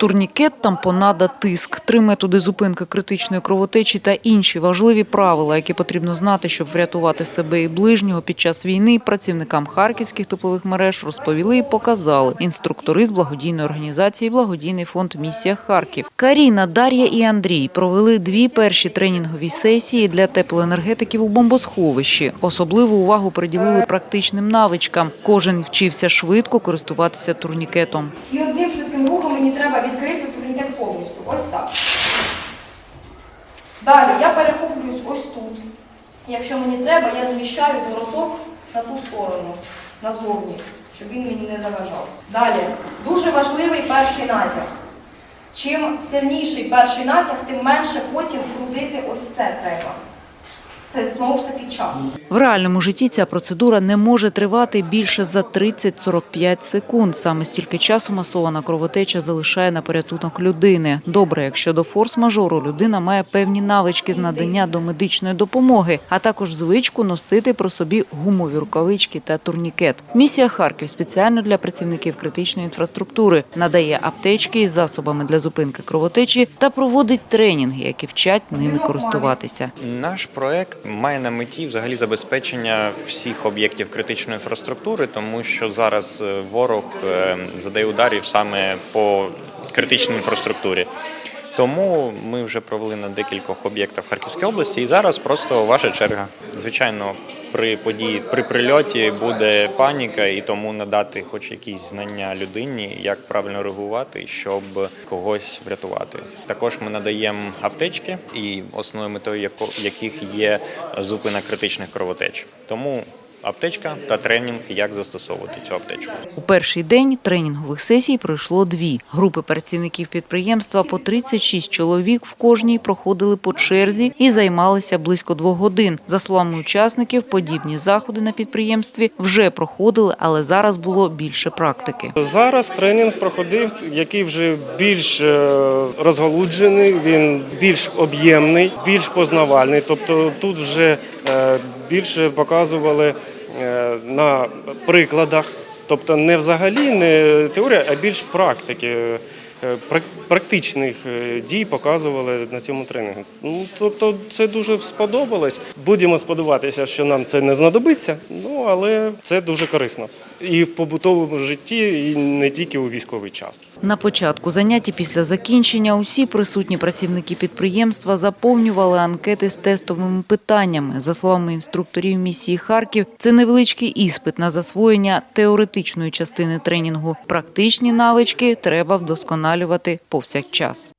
Турнікет, тампонада, тиск, три методи зупинки критичної кровотечі та інші важливі правила, які потрібно знати, щоб врятувати себе і ближнього під час війни. Працівникам харківських теплових мереж розповіли і показали інструктори з благодійної організації Благодійний фонд Місія Харків. Каріна, Дар'я і Андрій провели дві перші тренінгові сесії для теплоенергетиків у бомбосховищі. Особливу увагу приділили практичним навичкам. Кожен вчився швидко користуватися турнікетом. І одним швидким рухом мені треба відкрити турнікет повністю. Ось так. Далі я перехоплююсь ось тут. Якщо мені треба, я зміщаю вороток на ту сторону, назовні, щоб він мені не заважав. Далі, дуже важливий перший натяг. Чим сильніший перший натяг, тим менше потім крутити ось це треба. Це знову ж таки час. В реальному житті ця процедура не може тривати більше за 30-45 секунд. Саме стільки часу масована кровотеча залишає на порятунок людини. Добре, якщо до форс-мажору людина має певні навички з надання до медичної допомоги, а також звичку носити про собі гумові рукавички та турнікет. Місія Харків спеціально для працівників критичної інфраструктури надає аптечки із засобами для зупинки кровотечі та проводить тренінги, які вчать ними користуватися. Наш проект має на меті взагалі забезпечення всіх об'єктів критичної інфраструктури, тому що зараз е, ворог е, задає ударів саме по критичній інфраструктурі. Тому ми вже провели на декількох об'єктах в Харківській області, і зараз просто ваша черга. Звичайно, при події при прильоті буде паніка, і тому надати хоч якісь знання людині, як правильно реагувати, щоб когось врятувати. Також ми надаємо аптечки, і основною метою яких є зупинка критичних кровотеч. Тому аптечка та тренінг, як застосовувати цю аптечку. У перший день тренінгових сесій пройшло дві. Групи працівників підприємства по 36 чоловік в кожній проходили по черзі і займалися близько двох годин. За словами учасників, подібні заходи на підприємстві вже проходили, але зараз було більше практики. Зараз тренінг проходив, який вже більш е, розгалуджений, він більш об'ємний, більш познавальний. Тобто тут вже е, більше показували на прикладах, тобто не взагалі не теорія, а більш практики. Прак- Практичних е, дій показували на цьому тренінгу. Ну тобто, це дуже сподобалось. Будемо сподіватися, що нам це не знадобиться. Ну але це дуже корисно і в побутовому житті, і не тільки у військовий час. На початку заняття після закінчення усі присутні працівники підприємства заповнювали анкети з тестовими питаннями. За словами інструкторів місії Харків, це невеличкий іспит на засвоєння теоретичної частини тренінгу. Практичні навички треба вдосконалювати повсякчас.